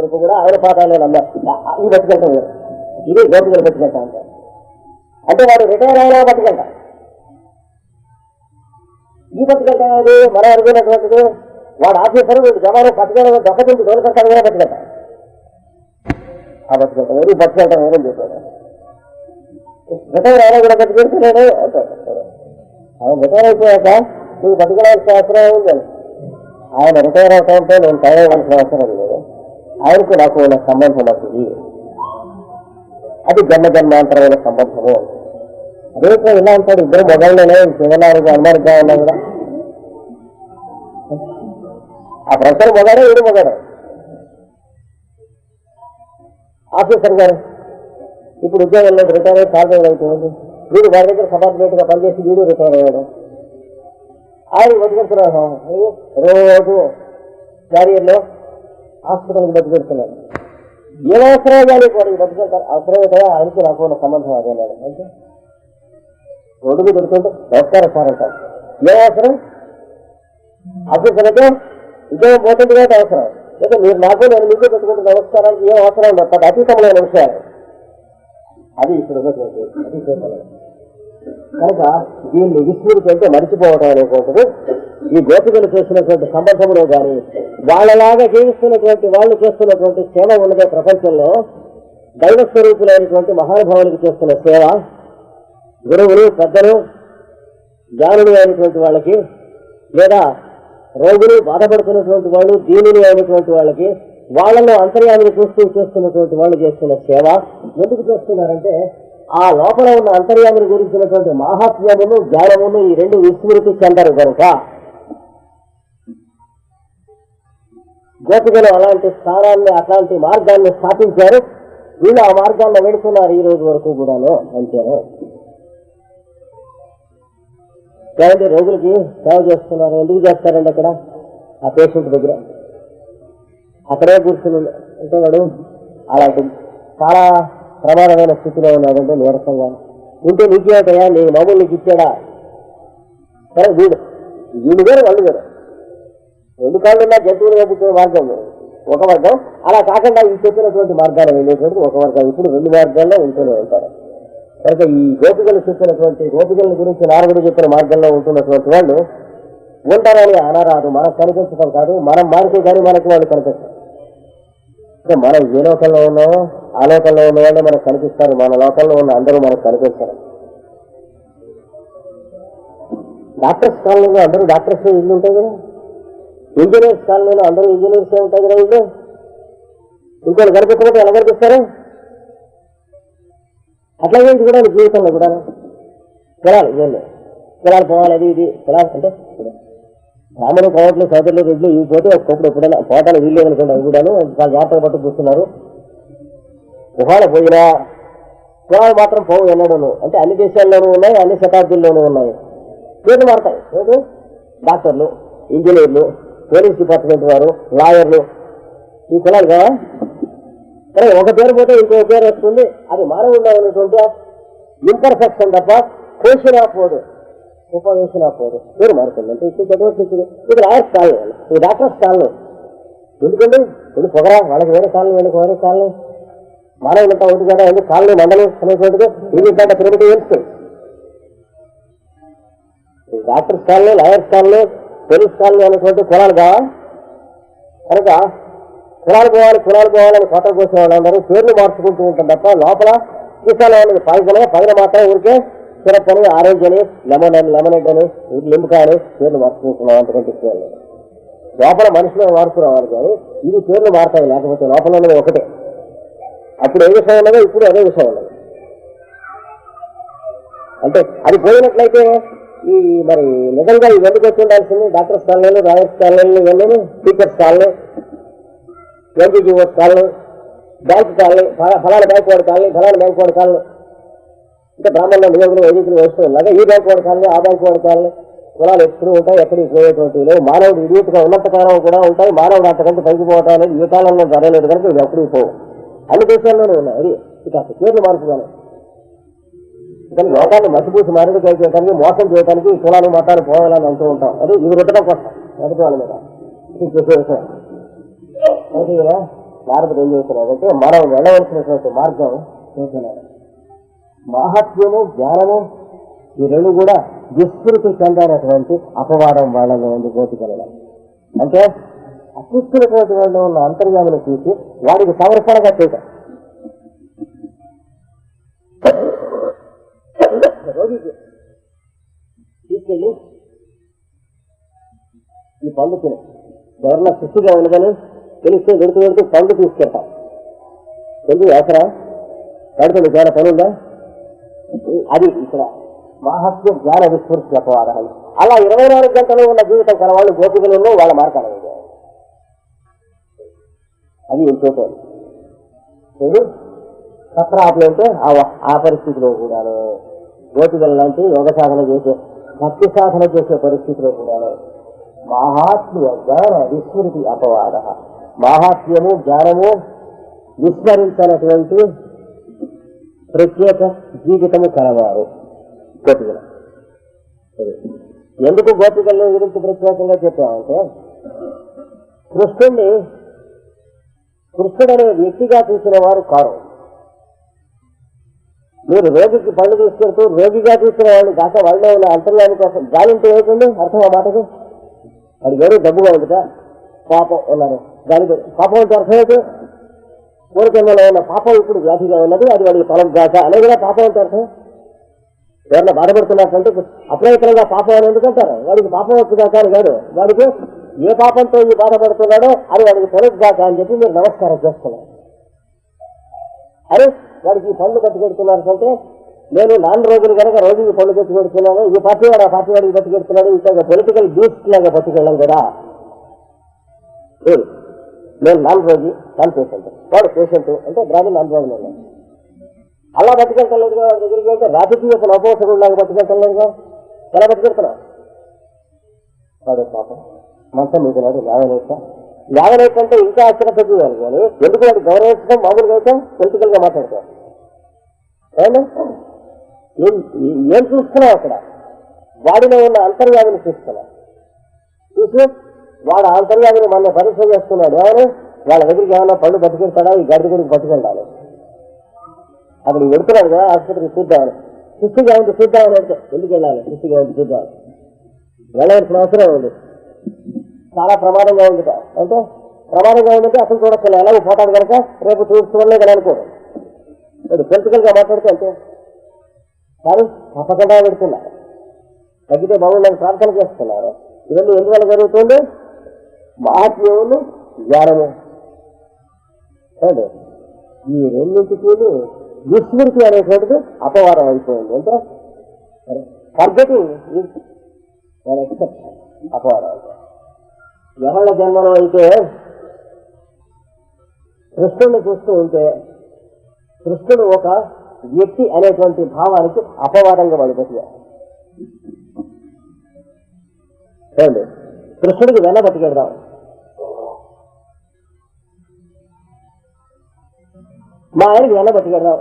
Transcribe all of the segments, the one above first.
కొడుకు కూడా ఆయన పాఠాలే నమ్మారు ఈ బతికెళ్తాం వేరు. ఇది గోపికలు బతికెళ్తా అంటారు అంటే వాడు రిటైర్ అయినా బతికెళ్తా ఈ బతికెళ్తా అనేది మనం అనుకున్నటువంటిది వాడు ఆఫీసర్ వీడు జమాను పట్టుకెళ్ళ దెబ్బతింటి దొరకంటాడు కూడా బతికెళ్తా ఆ బతికెళ్తాం వేరు బతికెళ్తాం వేరే చెప్పాడు. రిటైర్ అయినా కూడా బతికెళ్తున్నాడు ఆయన రిటైర్ అయిపోయాక నువ్వు బతికడానికి అవసరం ఉంది ఆయన రిటైర్ అవుతాంటే నేను తయారవలసిన అవసరం లేదు. ఆయనకు నాకు ఉన్న సంబంధం అది. అది జన్మ జన్మాంతరమైన సంబంధము. అదేవిధంగా ఇలా ఉంటాడు ఇద్దరు మొదలనే శివనారు అనుమానిగా ఉన్నా కూడా ఆ ప్రొఫెసర్ మొగాడే వీడు మొగాడే ఆఫీసర్ గారు ఇప్పుడు ఉద్యోగంలో రిటైర్ అయ్యి చాలా అవుతుంది వీడు వారి దగ్గర సబార్డినేట్గా పనిచేసి వీడు రిటైర్ అయ్యాడు. ఆయన బతికెడుతున్నాడు రోజు క్యారియర్లో హాస్పిటల్కి బతికెడుతున్నాడు ఏ అవసరం కానీ కూడా బతికెళ్తారు అవసరం కదా ఆయనకి నాకు ఉన్న సంబంధం అదే అన్నాడు. అంటే రోడ్డుకు మీద పెడుతుంటే నమస్కారం సార్ అంటారు ఏ అవసరం? అసలు అయితే పోతుంది కదా అవసరం. లేదా మీరు నాకు నేను మీకు పెట్టుకుంటే నమస్కారానికి ఏం అవసరం? ఉండదు అది అతీతమైన విషయాలు. అది ఇక్కడ ఉన్నటువంటి అతీతమైన కనుక దీన్ని విస్మృతి మరిచిపోవటం అనేటువంటిది ఈ గోపికలు చేస్తున్నటువంటి సంబంధంలో కానీ వాళ్ళలాగా జీవిస్తున్నటువంటి వాళ్ళు చేస్తున్నటువంటి సేవ ఉన్నదే ప్రపంచంలో దైవ స్వరూపులైనటువంటి మహానుభావులకు చేస్తున్న సేవ గురువులు పెద్దలు జ్ఞానులు అయినటువంటి వాళ్ళకి లేదా రోగులు బాధపడుతున్నటువంటి వాళ్ళు దీనులు అయినటువంటి వాళ్ళకి వాళ్ళలో అంతర్యాన్ని చూస్తూ చేస్తున్నటువంటి వాళ్ళు చేస్తున్న సేవ ఎందుకు చేస్తున్నారంటే ఆ లోపల ఉన్న అంతర్యామిని గురించినటువంటి మాహాత్మ్యమును జ్ఞానమును ఈ రెండు విస్మృతి చెందరు కనుక గోపికలు అలాంటి స్థానాన్ని అట్లాంటి మార్గాన్ని స్థాపించారు. వీళ్ళు ఆ మార్గాన్ని వెడుతున్నారు ఈ రోజు వరకు కూడాను అంతేను? కాబట్టి రోగులకి సేవ చేస్తున్నారు. ఎందుకు చేస్తారండి అక్కడ? ఆ పేషెంట్ దగ్గర. అక్కడే కూర్చుని అంటే వాడు అలాంటి చాలా ప్రమాదమైన స్థితిలో ఉన్నాడంటే నీరసంగా ఉంటే నీకేమిటయా నీ మామూలు నీకు ఇచ్చాడా? సరే వీడు వీడు వేరు వాళ్ళు వేరు. రెండు కాళ్ళు ఉన్న జంతువులు కప్పుకునే మార్గం ఒక వర్గం అలా కాకుండా ఈ చెప్పినటువంటి మార్గాలు వెళ్ళేటువంటి ఒక వర్గం ఇప్పుడు రెండు మార్గాల్లో ఉంటూనే ఉంటారు. కనుక ఈ గోపికలు చెప్పినటువంటి గోపికల గురించి నారదుడు చెప్పిన మార్గంలో ఉంటున్నటువంటి వాళ్ళు ఉంటారని అనరాదు మనకు కనిపించడం కాదు. మనం మారితే కానీ మనకు వాళ్ళు కనిపిస్తారు అంటే మనం ఏ లోకంలో ఉన్నామో ఆ లోకంలో ఉన్న వాళ్ళే మనకు కనిపిస్తారు. మన లోకంలో ఉన్న అందరూ మనకు కనిపిస్తారు. డాక్టర్స్ కాలనీలో అందరూ డాక్టర్స్ ఇల్లు ఉంటాయి కదా? ఇంజనీర్స్ కాలనీలో అందరూ ఇంజనీర్స్ ఉంటాయి కదా ఇల్లు? ఇంకోటి కనిపించకపోతే ఎలా కనిపిస్తారు? అట్లాగే ఇది కూడా జీవితంలో కూడా కులాలు ఇవన్నీ. కులాలు పోవాలి అది ఇది. కులాలు అంటే బ్రాహ్మణు కోవట్లు సోదరులు రెడ్లు ఇవి పోతే ఒకప్పుడు ఎప్పుడైనా కోటలు వీళ్ళు అవి కూడాను చాలా జాగ్రత్తగా పట్టు చూస్తున్నారు ఒకవేళ పోయినా కులాలు మాత్రం పోవు ఎన్నడూను. అంటే అన్ని దేశాల్లోనూ ఉన్నాయి అన్ని శతాబ్దుల్లోనూ ఉన్నాయి. పేర్లు మారతాయి. ఏది? డాక్టర్లు ఇంజనీర్లు పోలీస్ డిపార్ట్మెంట్ వారు లాయర్లు. ఈ కులాలు కదా? సరే ఒక పేరు పోతే ఇంకో పేరు వస్తుంది. అది మానవుల్లో ఉన్నటువంటి ఇంపర్ఫెక్షన్ తప్ప కోషన్ పోదు ఉపవేషన్ పోదు. పేరు మారుతుంది అంటే ఇప్పుడు చదవచ్చు ఇది లాయర్స్ కాళ్ళు ఇది డాక్టర్స్ కాళ్ళు ఎందుకండి ఇది పొగరా వాళ్ళకి వేరే కాళ్ళు వీళ్ళకి వేరే కాళ్ళు మానవులంతా ఒకటి కదా ఎందుకు కాలనీ మండలి అనేటువంటిది ఇది ఇంత ప్రిమిటివ్ తెలుస్తుంది డాక్టర్స్ కాళ్ళు లాయర్స్ కాళ్ళు పోలీస్ కాళ్ళు అనేటువంటి కులాలు కావా? కనుక కులాలు పోవాలి కులాలు పోవాలని కొత్త కోసే వాళ్ళందరూ పేర్లు మార్చుకుంటూ ఉంటాం తప్ప లోపల సీసాలు అనేది పాయిజనే పైన మాత్రం ఊరికే సిరప్ అని ఆరెంజ్ అని లెమన్ అని లెమనెడ్ అని లింబకాయ అని పేర్లు మార్చుకుంటున్నాం అంతకంటే పేర్లు లోపల మనుషులు మార్పు రావాలి కానీ ఇది పేర్లు మారుతాయి లేకపోతే లోపల ఉన్నది ఒకటే. అప్పుడు ఏ విషయం ఉన్నదో ఇప్పుడు అదే విషయం ఉన్నది. అంటే అది పోయినట్లయితే ఈ మరి నిజంగా ఇది ఎందుకు వచ్చి ఉండాల్సింది డాక్టర్స్ కాలనీలు రాయర్స్ కాలనీలు ఇవన్నీ teachers colony NGOs colony bank colony ఫలా- ఫలానా బ్యాంక్ వాడి కాలనీ ఫలానా బ్యాంక్ వాడు కాలనీ. ఇంకా బ్రాహ్మణులు నియోజకులు వైదికులు వస్తూ లాగా ఈ బ్యాంకు వాడకాలని ఆ బ్యాంకు వాడకాలని కులాలు ఎప్పుడు ఉంటాయి ఎక్కడికి పోయేటువంటి లేవు. మానవుడు ఇడియట్గా ఉన్నంత కాలం కూడా ఉంటాయి. మానవుడు అంతకంటే పైకి పోవటం అనేది ఈ కాలంలో జరగలేదు కనుక ఇవి ఎప్పుడు పోవు. అన్ని దేశాల్లోనే ఉన్నాయి. అది ఇక పేర్లు మార్పుగానే కానీ లోకాన్ని మసిపూసి మారేడు చేయడానికి మోసం చేయడానికి కులాలు మతాలు పోవాలని అంటూ ఉంటాం. అది ఇది రుద్దడం కోసం. మొదటి వాళ్ళ మీద. ఇది చేసే విషయం. అయితే కదా మనం వెళ్ళవలసినటువంటి మార్గం చేస్తున్నారు మాహాత్మ్యము జ్ఞానము ఈ రెండు కూడా విస్తృతి చెందనటువంటి అపవాదం వాళ్ళలో ఉంది గోపికలలో. అంటే అత్యుత్తున్నటువంటి వాళ్ళు ఉన్న అంతర్యాములు చూసి వాడికి సంరక్షణగా చేయటం. రోగికి తీసుకెళ్ళి ఈ పండు తిన. ఎవరన్నా శిశుగా ఉండదని తెలిస్తే వెడుతూ వెడుతూ పండు తీసుకెళ్తాం. ఎందుకు అవసరం కడుతుంది జ్ఞాన పనుందా? అది ఇక్కడ మహత్వ జ్ఞాన విస్మృతి అపవాదం అలా ఇరవై నాలుగు గంటలు ఉన్న జీవితం కల వాళ్ళు గోపికలను వాళ్ళ మార్గాలు అది ఇంకోటి అంటే ఆ- ఆ పరిస్థితిలో కూడా గోపికలు లాంటి యోగ సాధన చేసే భక్తి సాధన చేసే పరిస్థితిలో కూడా మహాత్మ్య జ్ఞాన విస్మృతి అపవాద మాహాత్మ్యము జ్ఞానము విస్మరించినటువంటి ప్రత్యేక జీవితము కలవారు. గోపికల. ఎందుకు గోపికల గురించి ప్రత్యేకంగా చెప్పామంటే కృష్ణుణ్ణి కృష్ణుడు అనే వ్యక్తిగా చూసిన వారు కారు. మీరు రోగికి పళ్ళు తీసుకెళ్తూ రోగిగా చూసిన వాళ్ళు కాక వాళ్ళలో ఉన్న అంతర్యాన్ని కోసం గాలింటే ఏమిటండి? అర్థం ఆ మాటకు? వాడి ఎవరు డబ్బుగా ఉంటుందా పాపం ఉన్నారు. దానికి పాపం అంటే అర్థం పూర్వజన్మలో ఉన్న పాపం ఇప్పుడు వ్యాధిగా ఉన్నది అది వాడికి తొలగ గాక అనేది కూడా పాపం అంటే అర్థం ఎవరన్నా బాధపడుతున్నట్లంటే అప్రయత్నంగా పాపం అని ఎందుకంటారు వాడికి పాపం వచ్చుగాక అని కాదు వాడికి ఏ పాపంతో ఈ బాధపడుతున్నాడో అది వాడికి తొలగాక అని చెప్పి మీరు నమస్కారం చేస్తున్నారు అరే వాడికి ఈ పనులు పట్టుకెడుతున్నారు అంటే నేను నాలుగు రోజులు కనుక రోజుకి పనులు పట్టుకెడుతున్నాను ఈ పార్టీ వాడు ఆ పార్టీ వాడికి పట్టుకెడుతున్నాడు ఇంకా పొలిటికల్ బూస్ట్ లాగా పట్టుకెళ్ళాం కదా నేను నాన్ రోజు నాన్ పేషెంట్ వాడు పేషెంట్ అంటే బ్రాహ్మణ్ నాలుగు రోజులు ఉన్నాడు అలా బతికెళ్తలేదుగా వాడి దగ్గరికి వెళ్తే రాజకీయ నవపోషకుడు లాగా బతికెళ్తలేదుగా ఎలా బతికెళ్తున్నావు వాడు పాపం. మంచం మీకున్నాడు యావనేత లేవలేక. అంటే ఇంకా అశ్రద్ధ చేయాలి కానీ ఎందుకు వాడు గౌరవించడం మామూలుగా అయితే పొలిటికల్గా మాట్లాడతాం ఏం ఏం చూస్తున్నావు అక్కడ? వాడిలో ఉన్న అంతర్యామిని చూస్తున్నావు? చూసి వాడు ఆ మన పరీక్ష చేస్తున్నాడు. ఎవరు? వాళ్ళ దగ్గరికి ఏమైనా పళ్ళు పట్టుకెళ్తాడా? ఈ గడ్డి గుడికి పట్టుకెళ్ళాలి. అక్కడ వెళ్తున్నాడు కదా ఆసుపత్రికి చూద్దామని. శిస్తుగా ఉంది చూద్దామని అంటే ఎందుకు వెళ్ళాలి? శిస్తుగా ఉంది చూద్దాం. వెళ్ళవలసిన అవసరం ఉంది చాలా ప్రమాదంగా ఉంది అంటే ప్రమాదంగా ఉందంటే అసలు చూడక్కర్లే ఎలాగో పోతాడు కనుక రేపు చూసుకోవాలే కదా అనుకోడు ఇప్పుడు పొలిటికల్గా మాట్లాడితే అంతే. కానీ తప్పకుండా పెడుతున్నారు తగ్గితే బాగుండే ప్రార్థన చేస్తున్నారు. ఇవన్నీ ఎందువల్ల జరుగుతుంది? మహాత్మ్యములు జ్ఞానము ఏమండి? ఈ రెండింటికి విస్మృతి అనేటువంటిది అపవాదం అయిపోయింది. అంటే ఫర్గెటింగ్ అపవాదం. అంటే ఎవరి జన్మలో అయితే కృష్ణుడిని చూస్తూ ఉంటే కృష్ణుడు ఒక వ్యక్తి అనేటువంటి భావానికి అపవాదంగా పడిపోతుంది కృష్ణుడికి వెన్న మా ఆయనకి వెన్న పట్టుకెడదాం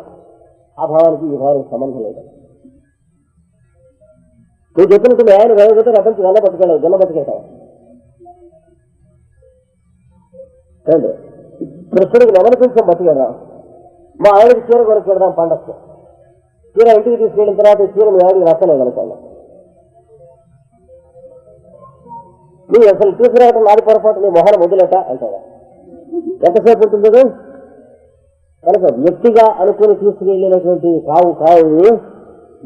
ఆ భావానికి ఈ భావానికి సంబంధం లేదు. నువ్వు చెప్పినట్టు మీ ఆయన వేయకపోతే రకంచి వెన్న పట్టుకెళ్ళావు వెన్న పట్టుకెళ్తావు చూడండి కృష్ణుడికి నెమలి కొంచెం బతికెడదాం మా ఆయనకి చీర కొనుక్కెడదాం పండక్కు. చీర ఇంటికి తీసుకెళ్ళిన తర్వాత ఈ చీర మీ ఆయనకి నచ్చలేదు అనుకోండి నువ్వు అసలు తీసుకురావటం నాది పొరపాటు నీ మొహన వదిలేట అంటాడా. ఎంతసేపు ఉంటుంది ఇది? కనుక వ్యక్తిగా అనుకుని తీసుకెళ్ళినటువంటి కావు కావు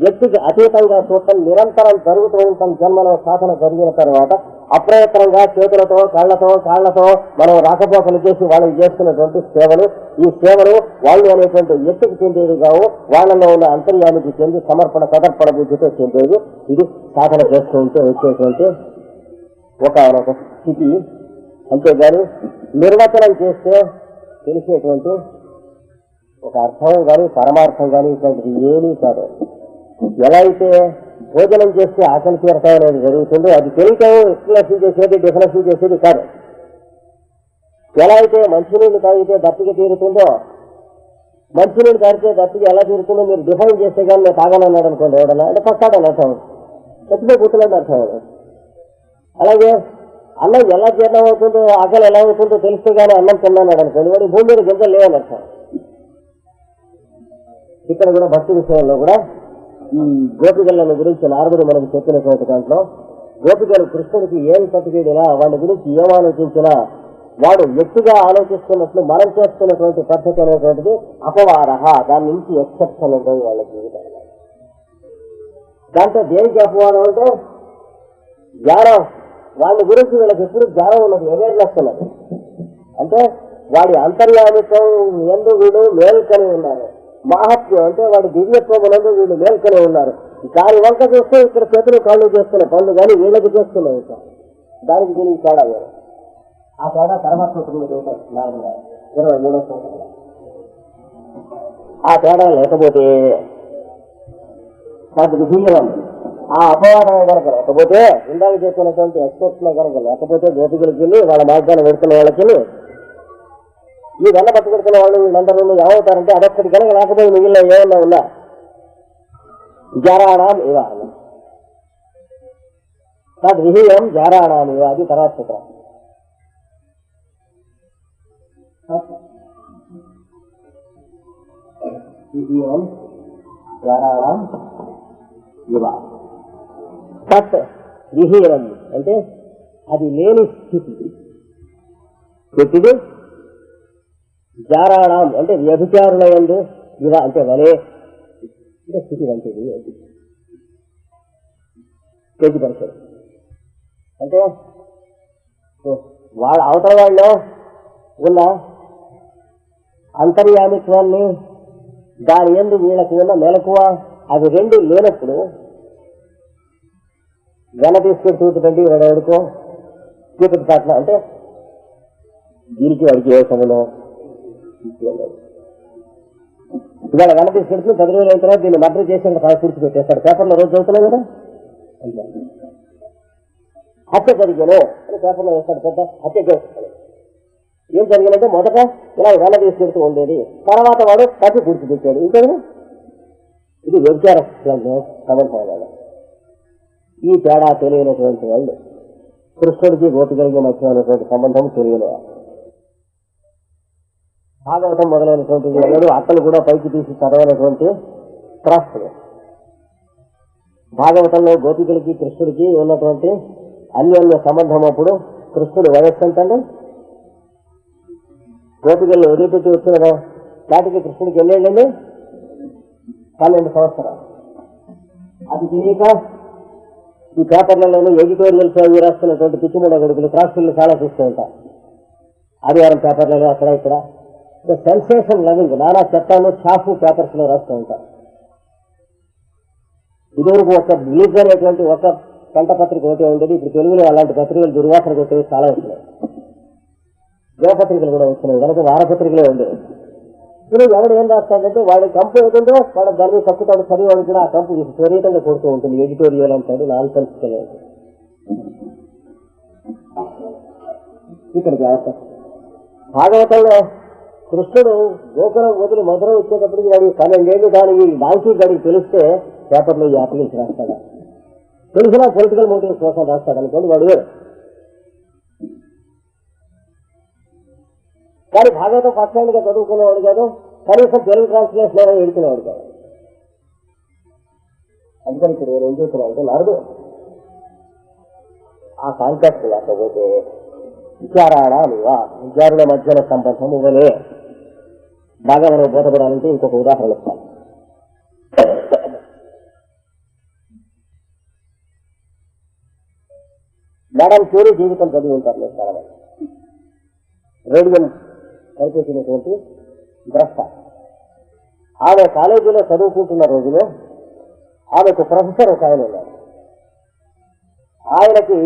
వ్యక్తికి అతీతంగా చూడటం నిరంతరం జరుగుతూ ఉంటాం. జన్మలో సాధన జరిగిన తర్వాత అప్రయత్నంగా చేతులతో కళ్ళతో కాళ్ళతో మనం రాకపోకలు చేసి వాళ్ళకి చేస్తున్నటువంటి సేవలు. ఈ సేవలు వాళ్ళు అనేటువంటి వ్యక్తికి చెందేవి కావు. వాళ్ళలో ఉన్న అంతర్యానికి చెంది సమర్పణ సదర్పణ బుద్ధితో చెందేవి. ఇది సాధన చేస్తూ ఉంటే వచ్చేటువంటి ఒక ఒక స్థితి. అంతేగాని నిర్వచనం చేస్తే తెలిసేటువంటి ఒక అర్థం కానీ పరమార్థం కానీ ఇట్లాంటిది ఏమీ కాదు. ఎలా అయితే భోజనం చేస్తే ఆకలి తీరటం అనేది జరుగుతుందో అది తెలియటం ఎక్స్ప్లెనేషన్ చేసేది డెఫినేషన్ చేసేది కాదు. ఎలా అయితే మంచినీళ్ళు తాగితే దప్పిక తీరుతుందో మంచినీళ్ళు తాగితే దప్పిక ఎలా తీరుతుందో మీరు డిఫైన్ చేస్తే కానీ నేను తాగాలన్నాడు అనుకోండి ఎవడన్నా. అంటే పక్కాడని అర్థం. చచ్చిపోయి కూర్చున్నాడు అర్థం. అలాగే అన్నం ఎలా జీర్ణం అవుతుందో ఆకలి ఎలా అవుతుందో తెలిస్తే కానీ అన్నం తిన్నాడు అనుకోండి వాడి భూమి మీద గింజలు లేవని అర్థం. ఇక్కడ కూడా భక్తి విషయంలో కూడా ఈ గోపికలను గురించి నారదుడు మనకు చెప్పినటువంటి దాంట్లో గోపికలు కృష్ణుడికి ఏం పట్టుకేడినా వాడి గురించి ఏం ఆలోచించినా వాడు ఎత్తుగా ఆలోచిస్తున్నట్లు మనం చేస్తున్నటువంటి పద్ధతి అనేటువంటిది అపవారహ దాని నుంచి ఎక్సెప్షన్ ఉంటుంది వాళ్ళ జీవితంలో. దాంట్లో దేనికి అపవాదం అంటే జ్ఞానం. వాళ్ళ గురించి వీళ్ళకి ఎప్పుడు జ్ఞానం ఉన్నది అవేర్నెస్ ఉన్నది. అంటే వాడి అంతర్యామిత్వం ఎందు వీడు మేల్కొని ఉన్నారు మాహత్యం అంటే వాడి దివ్యత్వములను వీళ్ళు మేల్కొని ఉన్నారు. దాని వంక చూస్తే ఇక్కడ చేతులు కాళ్ళు చేస్తున్న పనులు కానీ వీళ్ళకి చేస్తున్నాయి ఇంకా. దానికి దీనికి తేడా వేరు. ఆ తేడా తర్వాత ఇరవై మూడో సంవత్సరం. ఆ తేడా లేకపోతే వాటికి విధీయం ఆ అపవాదం కనుక లేకపోతే ఇందాక చెప్పినటువంటి ఎక్స్పెక్ట్ కనుక లేకపోతే గోపికలకి వెళ్ళి వాళ్ళ మార్గాన్ని పెడుతున్న వాళ్ళకి ఈ వెన్న పట్టుకెడుతున్న వాళ్ళు వీళ్ళందరూ ఏమవుతారంటే అదొక్కటి కనుక లేకపోతే మిగిలిన ఏమన్నా ఉన్నా జారాణం ఇవ తద్ విహీయం జారాణం ఇవ అది తర్వాత చిత్రం విహీయం జారాణం ఇవ తత్ విహీనం అంటే అది లేని స్థితి. స్థితిది జారాణం అంటే వ్యభిచారుల యందు ఇవ అంటే వలే. అంటే స్థితి వంటిది. అది అంటే వాళ్ళ అవతల వాళ్ళు ఉన్న అంతర్యామిత్వాన్ని దాని ఎందు వీళ్ళకి ఉన్న మెలకువ అవి రెండు లేనప్పుడు వెన తీసుకెళ్ళి చూపుతండి వాడు ఎవరికో చీకటి అంటే దీనికి వాడికి ఏ సమయంలో ఇవాళ వెన తీసుకెళ్తే పది రోజులు అయిన తర్వాత దీన్ని మర్డర్ చేసి ఇంకా పూర్తి పెట్టేస్తాడు. పేపర్లో రోజు చదువుతున్నాం కదా? హత్య జరిగాను అని పేపర్లో వేస్తాడు. పెద్ద హత్య చేస్తాడు. ఏం జరిగిందంటే మొదట ఇలా వెన తీసుకెళ్తూ ఉండేది. తర్వాత వాడు కట్టి పూర్తి పెట్టాడు. ఇంకా ఇది వ్యభిచార సమర్థం ఈ తేడా తెలియనటువంటి వాళ్ళు కృష్ణుడికి గోపికలకి మధ్య ఉన్నటువంటి సంబంధం తెలియని వాళ్ళు భాగవతం మొదలైనటువంటి వీళ్ళు అక్కలు కూడా పైకి తీసి చదవనటువంటి త్రాస్తులు భాగవతంలో గోపికలకి కృష్ణుడికి ఉన్నటువంటి అన్యోన్య సంబంధం అప్పుడు కృష్ణుడు వయస్సు ఎంతండి? గోపికలు వదిలిపెట్టి వచ్చిన నాటికి కృష్ణుడికి ఎన్నేళ్ళండి పన్నెండు సంవత్సరాలు. అది తెలియక ఈ పేపర్లలోనూ ఎడిటోరియల్స్ అవి రాస్తున్నటువంటి పిచ్చిమూడ గడుపులు క్రాఫ్ట్లు చాలా చూస్తూ ఉంటారు. ఆదివారం పేపర్లలో అక్కడ ఇక్కడ ద సెన్సేషన్ లవింగ్ నానా చట్టాలు షాఫు పేపర్స్లో రాస్తూ ఉంటారు ఇదివరకు ఒక రిలీజ్ అనేటువంటి ఒక పంట పత్రిక ఒకటే ఉండేది ఇప్పుడు తెలుగులో అలాంటి పత్రికలు దుర్వాసన కొట్టేవి చాలా వచ్చినాయి దినపత్రికలు కూడా వచ్చినాయి కనుక వారపత్రికలే ఉండేవి. ఇప్పుడు ఎవడు ఏం రాస్తాడంటే వాడి కంపు ఏదుందో వాడు దాన్ని తక్కుతాడు చదివాడు కూడా ఆ కంపు విపరీతంగా కొడుతూ ఉంటుంది ఎడిటోరియల్ అంటాడు నాన్ సెన్స్ ఇక్కడ జాగ్రత్త భాగవతంలో కృష్ణుడు గోకులం వదిలి మధుర వచ్చేటప్పటికి వాడి పన్నెండేళ్ళు దానికి డాంకీ గడికి తెలిస్తే పేపర్లో ఈ అప్లికేషన్ రాస్తాడు. తెలిసినా పొలిటికల్ మోటివ్స్ కోసం రాస్తాడు అనుకోండి వాడు వేరు. కానీ భాగవతం ఫస్ట్ హ్యాండ్ చదువుకునేవాడు కాదు కనీసం తెలుగు ట్రాన్స్లేషన్ అయినా ఎడుకునేవాడు కాదు. అందుకని ఇప్పుడు నేను ఏం చేస్తున్నా అంటే నారదు ఆ కాంటాక్ట్ లేకపోతే విచారాడా నువ్వా విచారుల మధ్యన సంబంధం ఇవ్వలే బాగా మనం బోధపడాలంటే ఇంకొక ఉదాహరణ ఇస్తాను మేడం క్యూరీ జీవితం చదివి ఉంటారు మీరు చాలా మంది రేడియం కనిపించినటువంటి ద్రష్ట ఆమె కాలేజీలో చదువుకుంటున్న రోజులో ఆమెకు ప్రొఫెసర్ ఒక ఆయన ఉన్నారు ఆయనకి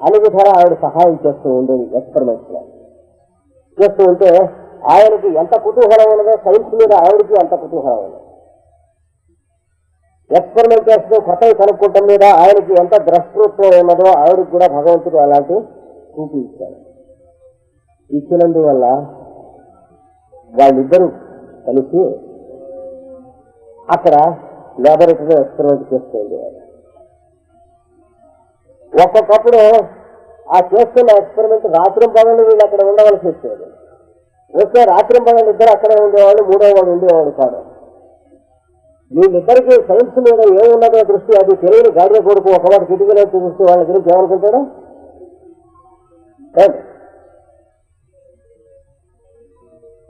అనువిధర ఆవిడ సహాయం చేస్తూ ఉండేది ఎక్స్పెరిమెంట్స్లో చేస్తూ ఉంటే ఆయనకి ఎంత కుతూహలం ఉన్నదో సైన్స్ మీద ఆవిడకి అంత కుతూహలం ఉన్నది ఎక్స్పెరిమెంట్ చేస్తూ కొత్తవి కనుక్కోవటం మీద ఆయనకి ఎంత ద్రష్టృత్వం ఉన్నదో ఆవిడకి కూడా భగవంతుడు అలాంటి చూపి ఇచ్చాడు. ఇచ్చినందువల్ల వాళ్ళిద్దరూ కలిసి అక్కడ లాబొరేటరీలో ఎక్స్పెరిమెంట్ చేస్తూ ఉండేవారు. ఒక్కొక్కప్పుడు ఆ చేస్తున్న ఎక్స్పెరిమెంట్ రాత్రి పగలు వీళ్ళు అక్కడ ఉండవలసి వచ్చేది. వస్తే రాత్రి పగలు ఇద్దరు అక్కడే ఉండేవాడు మూడో వాడు ఉండేవాడు కాదు. వీళ్ళిద్దరికి సైన్స్ మీద ఏమున్నదో దృష్టి అది తెలియని గాడిద కొడుకు ఒకవాడు కిటికీలో చూస్తే వాళ్ళ గురించి ఏమనుకుంటాడు?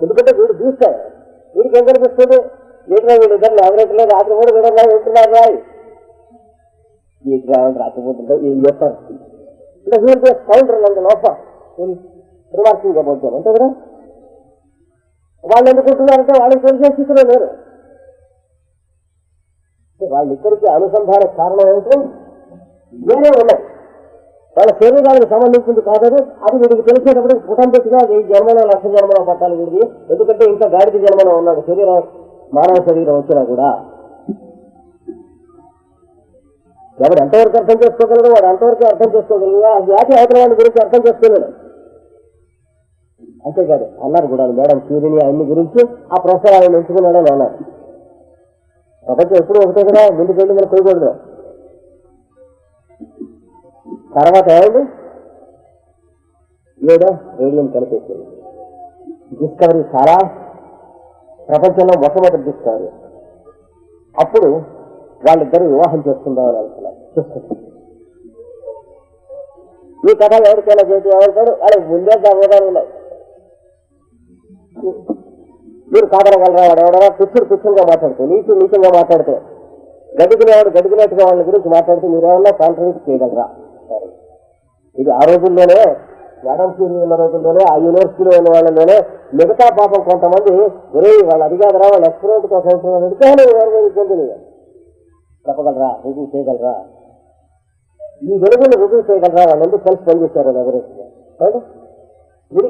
ఎందుకంటే వీడు తీస్తాడు వీడికి ఏం కనిపిస్తుంది? వీటిలో వీళ్ళిద్దరు లాబొరేటరీలో రాత్రి కూడా వీడన్నా ఉంటున్నారు రాయి. ఈ గ్రామం రాకపోతుంటే ఏం చేస్తారు అంటే వీళ్ళకి కౌంటర్ అంత లోప. రిమార్కింగ్ అబౌట్ అంతే కదా? వాళ్ళు ఎందుకుంటున్నారంటే వాళ్ళకి తెలిసే స్థితిలో లేరు. వాళ్ళిద్దరికి అనుసంధాన కారణం ఏంటో వేరే ఉన్నాయి. వాళ్ళ శరీరానికి సంబంధించింది కాదు అది వీడికి తెలిసేటప్పుడు పుటం పెట్టిగా వెయ్యి జన్మలో లక్ష జన్మలో పట్టాలి వీడికి. ఎందుకంటే ఇంకా గాడిద జన్మలో ఉన్నాడు. శరీరం మానవ శరీరం వచ్చినా కూడా ఎవరు ఎంతవరకు అర్థం చేసుకోగలడు? వాడు ఎంతవరకు అర్థం చేసుకోగలడు. ఆ వ్యాధి అవతల వాడి గురించి అర్థం చేసుకోలేడు. అంతేకాదు అన్నారు కూడా మేడం సూర్యుని అన్ని గురించి ఆ ప్రొఫెసర్ ఆయన ఎంచుకున్నాడని అన్నారు. ప్రపంచం ఎప్పుడు ఒకటే కదా ముందుకు వెళ్ళి మనం పోయకూడదు తర్వాత ఏమైంది? లేదా రేడియం కనిపిస్తుంది డిస్కవరీ చాలా ప్రపంచంలో మొట్టమొదటి డిస్కవరీ. అప్పుడు వాళ్ళిద్దరు వివాహం చేసుకుందామని అనుకున్నారు ఈ కథ ఎవరికైనా చేసి ఏమంటాడు వాళ్ళకి ముందే అవగాహన ఉన్నాయి. మీరు కాదనగలరా? వాడు ఎవడరా? తుచ్చుడు తుచ్చుగా మాట్లాడితే నీచు నీచంగా మాట్లాడితే గడిగినవాడు గడిగినట్టుగా వాళ్ళ గురించి మాట్లాడితే మీరు ఏమన్నా కాంట్రడిక్ట్ చేయగలరా? ఇది ఆ రోజుల్లోనే మేడం సీరియల్ ఉన్న రోజుల్లోనే ఆ యూనివర్సిటీలో ఉన్న వాళ్ళలోనే మిగతా పాపం కొంతమంది ఒరే వాళ్ళు అది కాదురా వాళ్ళు ఎక్స్పీరియన్స్ కోసం చెప్పగలరా? రుజువు చేయగలరా? ఈ వెలుగుని రుజువు చేయగలరా? వాళ్ళు ఎందుకు కలిసి పనిచేశారు అని ఎవరు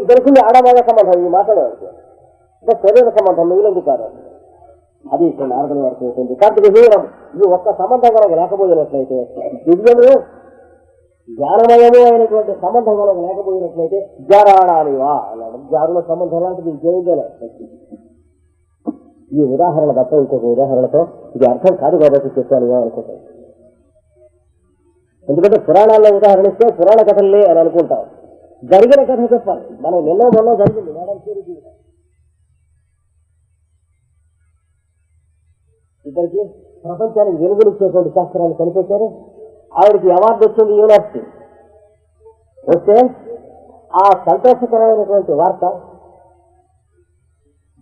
తెలిసింది ఆడవాళ్ళ సంబంధం ఈ మాట్లాడేవాడికి అంటే శరీర సంబంధం మిగిలింది కాదు? అది ఇక్కడ నారదుల వరకు అవుతుంది కాబట్టి విజయం ఈ ఒక్క సంబంధం కనుక లేకపోయినట్లయితే దివ్యము జ్ఞానమయము అయినటువంటి సంబంధం కనుక లేకపోయినట్లయితే జారాడానివా? అన్నాడు. జారుల సంబంధం లాంటిది ఇంకేమించలే ఈ ఉదాహరణ తప్ప ఇంకొక ఉదాహరణతో ఇది అర్థం కాదు కాబట్టి చెప్పాను అనుకుంటాను ఎందుకంటే పురాణాల్లో ఉదాహరణ ఇస్తే పురాణ కథలే అని అనుకుంటాం. జరిగిన కథ చెప్పాలి. మనం నిన్న మొన్న జరిగింది. మేడం పేరు ఇద్దరికి ప్రపంచానికి వెలుగునిచ్చేటువంటి శాస్త్రాన్ని కనిపెట్టారు ఆవిడకి అవార్డు వచ్చింది యూనివర్సిటీ. వస్తే ఆ సంతోషకరమైనటువంటి వార్త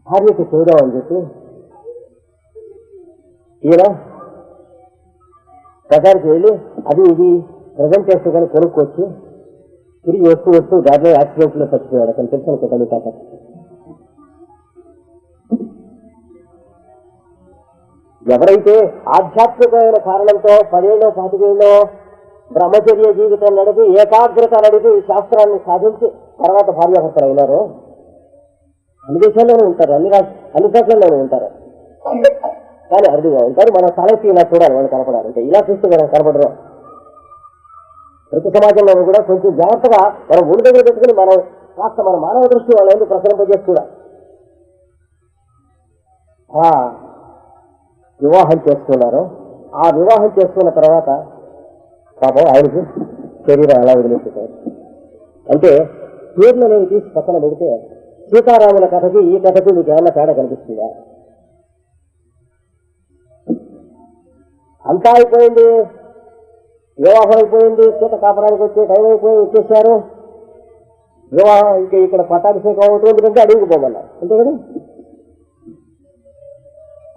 భార్యకి చూద్దామని చెప్పి? ఈయన ప్రజానికి వెళ్ళి అది ఇది ప్రజెంట్ చేస్తూ కానీ కొనుక్కొచ్చి తిరిగి వస్తూ వస్తూ దారిలో యాక్సిడెంట్లో చచ్చిపోయాడు. అతను తెలుసు అనుకోండి కాక ఎవరైతే ఆధ్యాత్మికమైన కారణంతో పదేళ్ళో పాతికేళ్ళో బ్రహ్మచర్య జీవితం నడిపి ఏకాగ్రత నడిపి ఈ శాస్త్రాన్ని సాధించి తర్వాత భార్యాభర్తలు అయినారో అన్ని దేశాల్లోనే ఉంటారు అన్ని అన్ని దేశాల్లోనే ఉంటారు. కానీ అరుదుగా ఉంటారు. మనం తలెత్తి ఇలా చూడాలి వాళ్ళు కనపడాలి. అంటే ఇలా చూస్తే మనం కనపడరు. ప్రతి సమాజంలో కూడా కొంచెం జాగ్రత్తగా మనం ఊరి దగ్గర పెట్టుకుని మనం కాస్త మన మానవ దృష్టి వాళ్ళ ఎందుకు ప్రసరింపజేసి ఆ వివాహం చేసుకున్నారు. ఆ వివాహం చేసుకున్న తర్వాత పాపం ఆయనకి శరీరం ఎలా వదిలేసేసారు అంటే పేర్లు అనేవి తీసి పక్కన పెడితే సీతారాముల కథకి ఈ కథకి మీకు ఏమన్నా తేడా కనిపిస్తుందా? అంతా అయిపోయింది. వివాహం అయిపోయింది. సీత కాపరానికి వచ్చే టైం అయిపోయి వచ్చేసారు. వివాహం ఇంకా ఇక్కడ పట్టాభిషేకం అవుతుంది ఎందుకంటే అడుగుకు పోమన్నారు. అంతే కదా?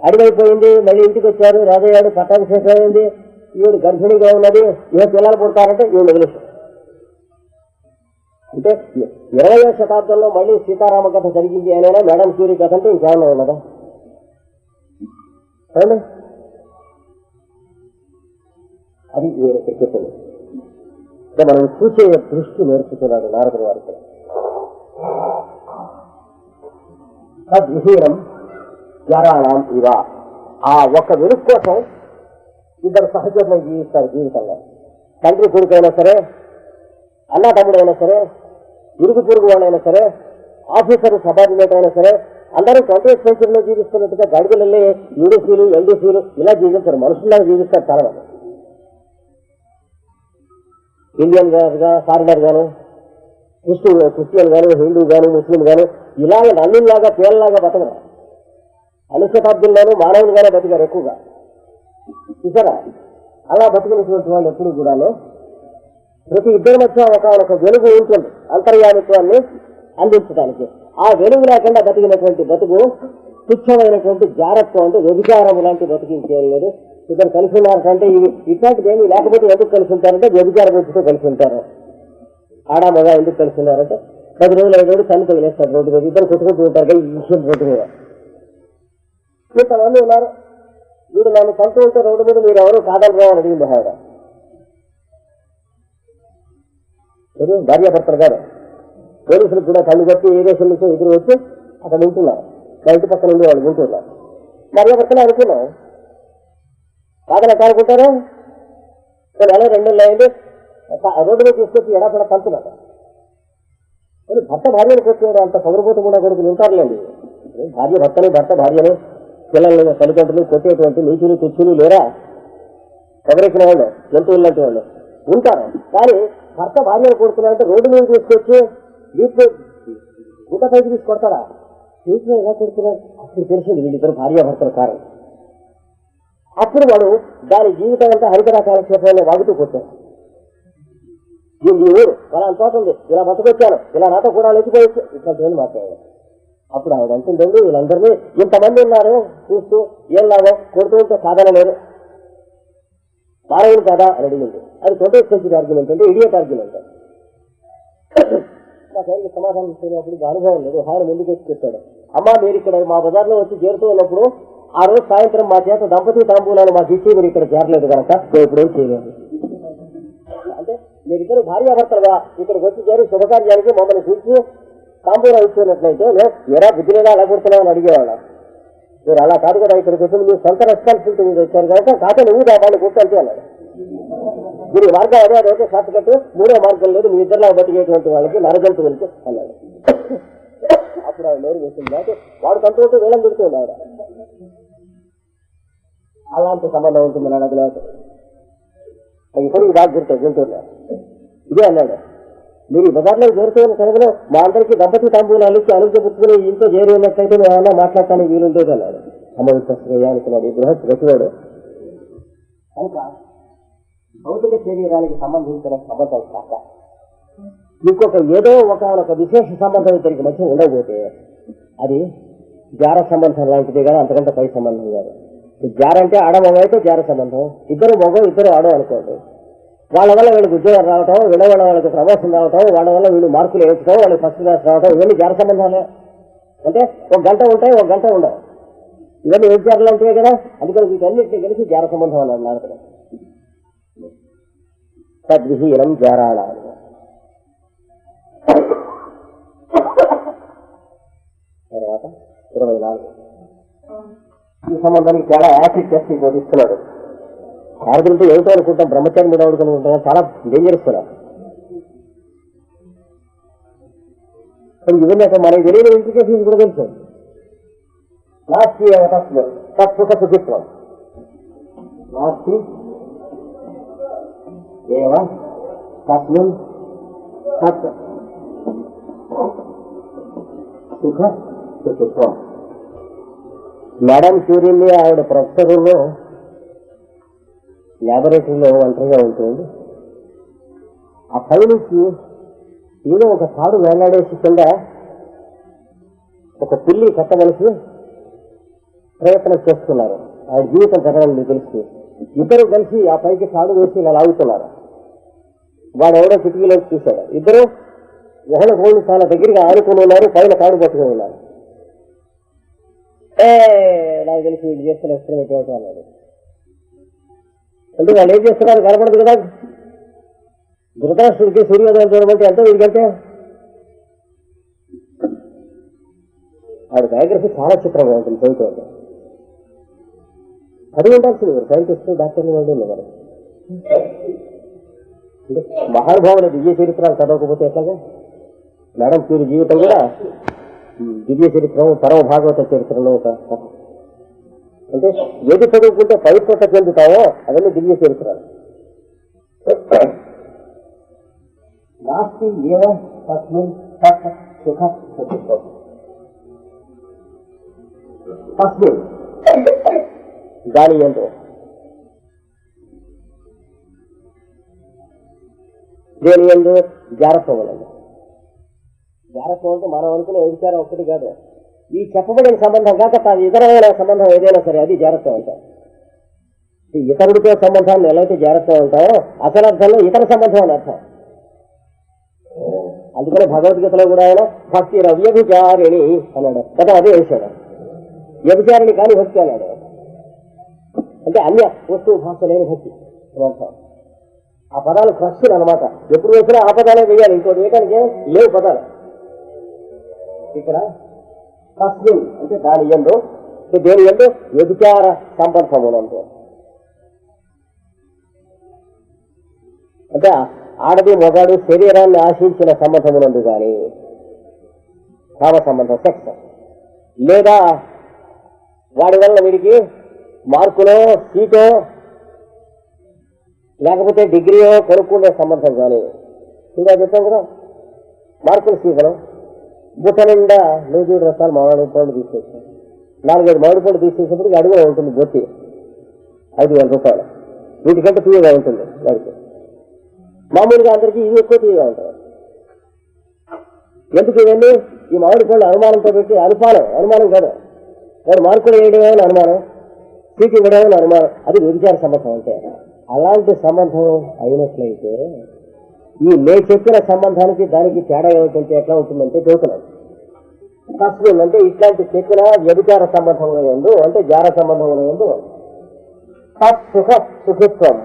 అడిగైపోయింది మళ్ళీ ఇంటికి వచ్చారు. రాజయ్యాడు పట్టాభిషేకం అయింది. ఈవిడ గర్భిణిగా ఉన్నది. ఏ పిల్లలు పుడతారంటే ఈవిడ వదిలేస్తారు అంటే ఇరవయో శతాబ్దంలో మళ్ళీ సీతారామ కథ జరిగింది అనైనా? మేడం సూరి కథ అంటే ఇంకేమన్నా ఉన్నదా? అవునా? అది వేరే చెప్పింది అంటే మనం చూసే దృష్టి నేర్చుకున్నాడు నారదుడు వారికి తద్విహీనం జ్వరాణం ఇవ. ఆ ఒక్క వెలుగు కోసం ఇద్దరు సహచరులను జీవిస్తారు జీవితంలో. తండ్రి కొడుకైనా సరే అన్న అయినా సరే ఇరుగు పొరుగు వాళ్ళైనా సరే ఆఫీసర్ సబార్డినేట్ అయినా సరే అందరూ ట్వంటీ సెంచరీలో జీవిస్తున్నట్టుగా గడుగులల్లే యూడీసీలు ఎల్డీసీలు ఇలా జీవిస్తారు మనుషుల్లాగా జీవిస్తారు చాలా మంది. ఇండియన్గా ఫారినర్ గాను క్రిస్టియన్ క్రిస్టియన్ గాను హిందూ గాను ముస్లిం గాను ఇలాగ నల్లుల్లాగా పేర్లాగా బతకరు. అన్ని మానవులుగానే బతికారు ఎక్కువగా. చూసారా? అలా బతికినటువంటి వాళ్ళు ఎప్పుడు కూడాను ప్రతి ఇద్దరి మధ్య ఒక వెలుగు ఉంటుంది అంతర్యామిత్వాన్ని అందించడానికి. ఆ వెలుగు లేకుండా బతికినటువంటి బతుకు తుచ్చమైనటువంటి జారత్వం అంటే వ్యభిచారం లాంటి బతికించేయలేదు ఇద్దరు కలిసి ఉన్నారంటే ఇవి ఇట్లాంటిది ఏమి లేకపోతే ఎందుకు కలిసి ఉంటారంటే వ్యభిచార బుద్ధితో కలిసి ఉంటారు. ఆడ మగ ఎందుకు కలిసి ఉన్నారంటే పది రోజులు ఐదు రోజులు తల్లి తగిలేస్తారు రోడ్డు మీద. ఇద్దరు కొట్టుకుంటూ ఉంటారు కదా ఈ విషయం రోడ్డు మీద. ఇంతమంది ఉన్నారు. వీడు నన్ను కంటూ ఉంటే రోడ్డు మీద మీరు ఎవరు కాదలరా అని అడిగింది ఆవిడ ఇది భార్యాభర్తలు గారు పోలీసులు కూడా కళ్ళు కట్టి ఏ దేశం నుంచో ఎదురు వచ్చి అక్కడ ఉంటున్నారు. మా ఇంటి పక్కన ఉండి వాళ్ళు ఉంటున్నారు. భార్యాభర్తలు అనుకున్నాం. కాదని ఎట్లా అనుకుంటారు? నెల రెండు నెలలు అయింది. ఒక రోడ్డు మీద తీసుకొచ్చి ఎడాపడ పంతున్నారు కానీ భర్త భార్యను కొట్టాడు అంత పౌరపోతం కూడా కొడుకులు ఉంటారులేండి. భార్య భర్తని భర్త భార్యని పిల్లల్ని తల్లిదండ్రులు కొట్టేటువంటి నీచులు తుచ్చులు లేరా? ఎవరెక్కిన వాళ్ళు జంతువులు లాంటి వాళ్ళు ఉంటారు. కానీ భర్త భార్యను కొడుతున్నారంటే రోడ్డు మీద తీసుకొచ్చి వీటిలో గుట పైకి తీసి కొడతాడా? వీటిలో ఎలా కొడుతున్నారు? అప్పుడు తెలిసింది వీళ్ళిద్దరు భార్య భర్తల కారణం. అప్పుడు వాడు దాని జీవితం అంతా హరికథా కాలక్షేపంలో వాగుతూ కొట్టాడు దీని ఈ ఊరు అలా చోట ఇలా బతకొచ్చాను. ఇలా నాతో కూడా లేచిపోవచ్చు ఇట్లాంటివన్నీ మాట్లాడాడు. అప్పుడు ఆవిడ అంటుందండి వీళ్ళందరినీ ఇంతమంది ఉన్నారు చూస్తూ ఏం లాగో కొడుతూ ఉంటే సాధన లేదు. మానవులు కదా అని అడిగింది. అది ప్రొటెస్ట్ ఆర్గ్యుమెంట్ అంటే ఇడియట్ ఆర్గ్యుమెంట్ నాకేంటి సమాధానం ఇచ్చినప్పుడు అనుభవం లేదు. ఆయన ముందుకు వచ్చి చెప్పాడు? అమ్మ మీరు ఇక్కడ మా బజార్లో వచ్చి చేరుతూ ఉన్నప్పుడు ఆ రోజు సాయంత్రం మా చేత దంపతి తాంబూలాలు మాకు ఇచ్చి మీరు ఇక్కడ చేరలేదు కనుక ఇప్పుడు ఏం చేయలేదు అంటే మీరిద్దరు భార్యాభర్తలుగా ఇక్కడికి వచ్చి చేరి శుభకార్యానికి మమ్మల్ని పిలిచి తాంబూలం ఇచ్చినట్లయితే ఎరా బుద్ధి లేదా అలా కొడుతున్నావు? అని అడిగేవాళ్ళం. మీరు అలా కాదు కదా ఇక్కడికి వచ్చి మీరు సొంత రెస్పాన్సిబిలిటీ మీద వచ్చారు కనుక కాక నువ్వు వాళ్ళు కూర్చొని అన్నాడు దీని మార్గం అదే అదైతే షార్ట్ కట్ మూడో మార్గం లేదు మీ ఇద్దరులా బతికేటువంటి వాళ్ళకి నరజంతువులకి అన్నాడు అప్పుడు ఆవిడ నోరు వేసింది అయితే వాడు కంట్రోల్తో వేలం పెడుతుంది ఆవిడ అలాంటి సంబంధం ఉంటుంది నాకు లేదు ఇప్పుడు బాగా గుర్తు గుంటూరులో ఇదే అన్నాడు మీరు ఈ బజార్లో చేరుతున్న సమయంలో మా అందరికీ దంపతి తాంబూలాలు ఇచ్చి అనుమతి ఇంట్లో చేరున్నట్లయితే మేము ఏమన్నా మాట్లాడటానికి వీలుండేది అన్నాడు అమ్మ విశ్వసయ్యా అనుకున్నాడు ఈ బృహత్ గతివాడు కనుక భౌతిక శరీరానికి సంబంధించిన సంబంధం కాక ఇంకొక ఏదో ఒక ఒక విశేష సంబంధం ఇద్దరికి మధ్య ఉండకపోతే అది జార సంబంధం లాంటిది కానీ అంతకంటే పై సంబంధం కాదు. జార అంటే ఆడమగ అయితే జార సంబంధం. ఇద్దరు మగ ఇద్దరు ఆడో అనుకోండి. వాళ్ళ వల్ల వీళ్ళకి ఉద్యోగం రావటం వీళ్ళ వల్ల వాళ్ళకి ప్రమోషన్ రావటం వాళ్ళ వల్ల వీళ్ళు మార్కులు వేయించడం వాళ్ళకి ఫస్ట్ క్లాస్ రావటం ఇవన్నీ జార సంబంధాలే. అంటే ఒక గంట ఉంటాయి ఒక గంట ఉండవు. ఇవన్నీ ఏం అంటే ఉంటాయి కదా? అందుకని వీటన్నిటిని కలిసి జార సంబంధం అన్నాడు నారదుడు. తద్విహీనం జారాళ. తర్వాత ఇరవై నాలుగు. ఈ సంబంధానికి చాలా యాసిడ్ టెస్టింగ్ ఇంకోటి ఇస్తున్నాడు. ఆరుగురుంటే ఏమిటో అనుకుంటాం బ్రహ్మచారి మీద అనుకుంటాం చాలా డేంజరస్ కూడా. ఇవన్నీ అసలు మనకి తెలియని ఇంప్లికేషన్స్ కూడా తెలుసు. నాస్తి తస్సు తత్సుఖ సుఖిత్వం నాస్తి ఏవ తస్మిన్ తత్ సుఖ సుఖిత్వం మేడం క్యూరీని ఆవిడ ప్రొఫెసర్లో ల్యాబొరేటరీలో ఒంటరిగా ఉంటుంది ఆ పై నుంచి ఏదో ఒక తాడు వేలాడేసి కింద ఒక పిల్లి కట్టవలసి ప్రయత్నం చేస్తున్నారు. ఆయన జీవితం కట్టడం మీకు తెలుసు. ఇద్దరు కలిసి ఆ పైకి తాడు వేసి ఇలా లాగుతున్నారు. వాడు ఎవడో కిటికీలోకి చూశాడు. ఇద్దరు ఒకళ్ళ కోళ్ళు చాలా దగ్గరగా ఆడుకుని ఉన్నారు పైన తాడు పట్టుకుని ఉన్నారు. ఏ నాకు తెలిసి వీళ్ళు చేస్తున్న ఎక్స్పెరిమెంట్ ఏమిటో అన్నాడు. అంటే వాళ్ళు ఏం చేస్తున్నారు? కనపడదు కదా. ధృతరాష్ట్రుడికి సూర్యోదయం చూడమంటే ఎంతో వీడికంటే? ఆవిడ బయోగ్రఫీ చాలా చిత్రంగా ఉంటుంది చదువుతుంది అది ఉండాల్సింది మీరు సైంటిస్ట్ డాక్టర్లు వాళ్ళు ఉన్నారు. మహానుభావుల దివ్య చరిత్రలు చదవకపోతే ఎట్లాగా? మేడం మీరు జీవితం కూడా దివ్య చరిత్రం పరమ భాగవత చరిత్రలో ఒక అంటే ఏది చదువుకుంటే పవిత్రత చెందుతావో అవన్నీ దివ్య చరిత్రలు నాస్తి ఏవ తస్మిన్ తత్ సుఖ తస్మిన్ దాని ఏంటో? దేని ఎందు? జాగ్రత్త జాగ్రత్త అంటే మనం అనుకునే విచారం ఒక్కటి కాదు. ఈ చెప్పబడిన సంబంధం కాక తాను ఇతరమైన సంబంధం ఏదైనా సరే అది జాగ్రత్త అంటాం ఇతరుడితో సంబంధాన్ని ఎలా అయితే జాగ్రత్త ఉంటాయో అసలు అర్థంలో ఇతర సంబంధం అని అర్థం. అందుకనే భగవద్గీతలో కూడా ఆయన భక్తి రవ్యభిచారిణి అన్నాడు. కదా అదే వేశాడు. వ్యభిచారిణి కానీ భక్తి అన్నాడు. అంటే అన్య వస్తువు భాష లేని భక్తి అర్థం. ఆ పదాలు క్రష్లు అనమాట. ఎప్పుడు వేసినా ఆ పదాలే వేయాలి. ఇంకోటి వేయడానికి లేవు పదాలు. ఇక్కడ తస్మిన్ అంటే దాని ఎందు దేని ఎందు? వ్యభిచార సంబంధమునందు. అంటే ఆడది మొగాడు శరీరాన్ని ఆశించిన సంబంధమునందు కానీ కామ సంబంధం సెక్స్ లేదా వాడి వల్ల వీడికి మార్కులో సీటో లేకపోతే డిగ్రీయో కొనుక్కునే సంబంధం కానీ ఇంకా చెప్తాం కదా? మార్కులు సీజను బుట్ట నిండా నూజూడు రసాలు మామిడి పండు తీసేసాం నాలుగైదు మామిడి పండు తీసేసినప్పుడు అడుగులో ఉంటుంది బొత్తి. ఐదు వేల రూపాయలు. వీటికంటే తీయగా ఉంటుంది వాడికి. మామూలుగా అందరికీ ఇవి ఎక్కువ తీయగా ఉంటాయి. ఎందుకు ఇవన్నీ? ఈ మామిడి పండు అనుమానంతో పెట్టి అనుమానం అనుమానం కాదు. వాడు మార్కులు వేయడమే అనుమానం? సీట్ ఇవ్వడమే అనుమానం? అది వ్యభిచార సంబంధం అంటే. అలాంటి సంబంధం అయినట్లయితే ఈ నే చెప్పిన సంబంధానికి దానికి తేడా ఏమిటంటే ఎట్లా ఉంటుందంటే చూస్తున్నాను తస్మిన్ అంటే ఇట్లాంటి చెప్పిన వ్యభిచార సంబంధం ఎందు అంటే జార సంబంధం ఎందు సుఖ సుఖిత్వం.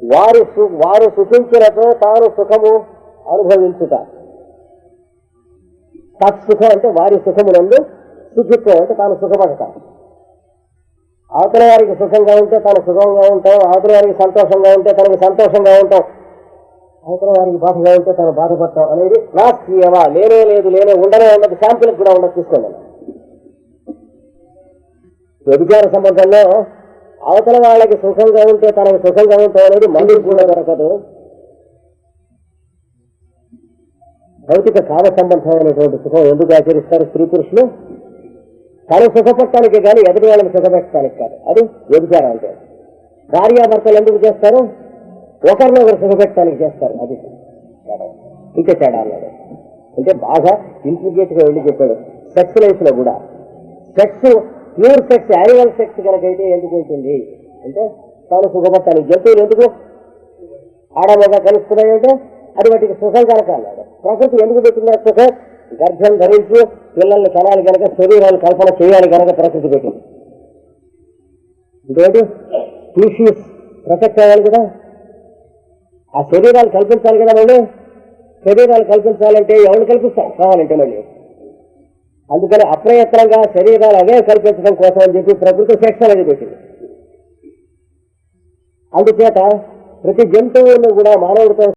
వారు వారు సుఖించినతో తాను సుఖము అనుభవించుట. తత్సుఖం అంటే వారి సుఖమునందు సుఖిత్వం అంటే తాను సుఖపడట. అవతల వారికి సుఖంగా ఉంటే తాను సుఖంగా ఉంటాం అవతల వారికి సంతోషంగా ఉంటే తనకి సంతోషంగా ఉంటాం అవతల వారికి బాధగా ఉంటే తను బాధపడతాం అనేది రాష్ట్రీయమా లేనే లేదు లేనే ఉండనే ఉన్నది శాంపుల్ కూడా ఉండదు తీసుకోండి వ్యభిచార సంబంధంలో అవతల వాళ్ళకి సుఖంగా ఉంటే తనకి సుఖంగా ఉంటాం అనేది మందుకు కూడా దొరకదు. భౌతిక కాల సంబంధమైనటువంటి సుఖం ఎందుకు ఆచరిస్తారు స్త్రీ పురుషులు? తను సుఖపడటానికి కానీ ఎదుటి వాళ్ళని సుఖపెట్టడానికి కాదు. అది వ్యభిచారం అంటే. భార్యాభర్తలు ఎందుకు చేస్తారు? ఒకరిని ఒకరు సుఖపెట్టడానికి చేస్తారు. అది ఇంకే తేడా అన్నాడు అంటే బాగా ఇంట్రిగేట్గా వెళ్ళి చెప్పాడు. సెక్స్ లైఫ్లో కూడా. Sex pure sex animal sex కనుకైతే ఎందుకు ఉంటుంది? అంటే తాను సుఖపడతాను జంతువులు ఎందుకు? ఆడమగా కలుస్తున్నాయంటే అది వాటికి సుఖం కనుక అన్నాడు ప్రకృతి ఎందుకు పెట్టింది సుఖం? గర్భం ధరించి పిల్లల్ని కనాలి కనుక శరీరాలు కల్పన చేయాలి కనుక ప్రకృతి పెట్టింది. ఇంకోటి స్పీషీస్ ప్రొటెక్ట్ అవ్వాలి కదా? ఆ శరీరాలు కల్పించాలి కదా మళ్ళీ? శరీరాలు కల్పించాలంటే ఎవరు కల్పిస్తారు కావాలంటే మళ్ళీ. అందుకని అప్రయత్నంగా శరీరాలు అవే కల్పించడం కోసం అని చెప్పి ప్రకృతి శిక్ష అనేది పెట్టింది. అందుచేత ప్రతి జంతువులను కూడా మానవుడితో